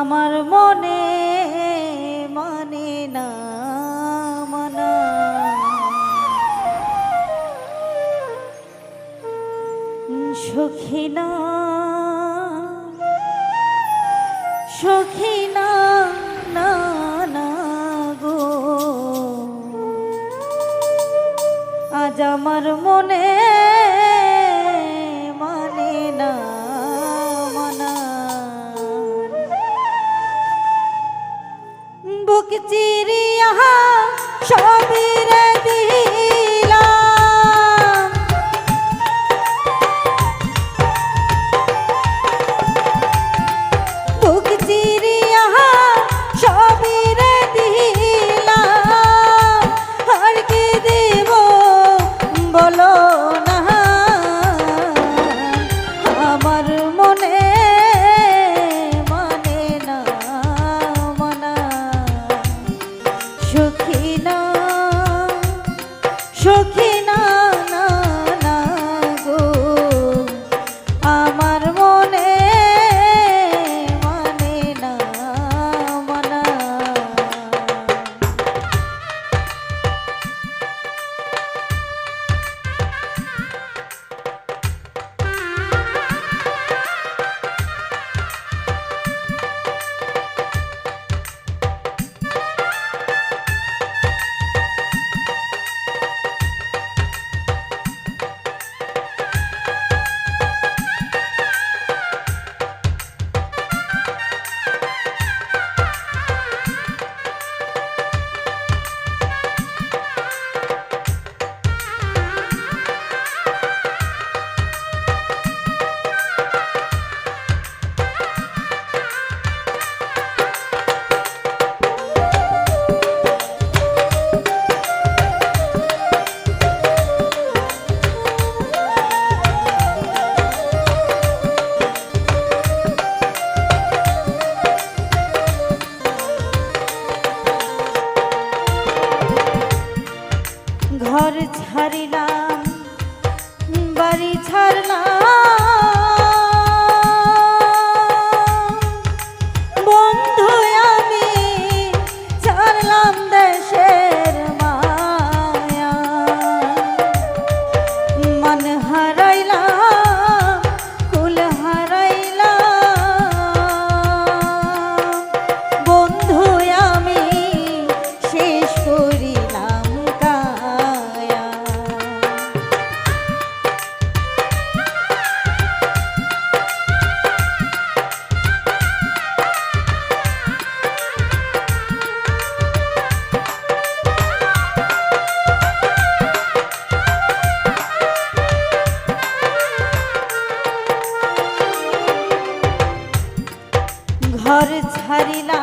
আমার মনে মানে না মানা। সখিনা সখিনা না না গো। আজ আমার মানে বুক চিরিয়া সবির আমার ঘর ছাড়িলা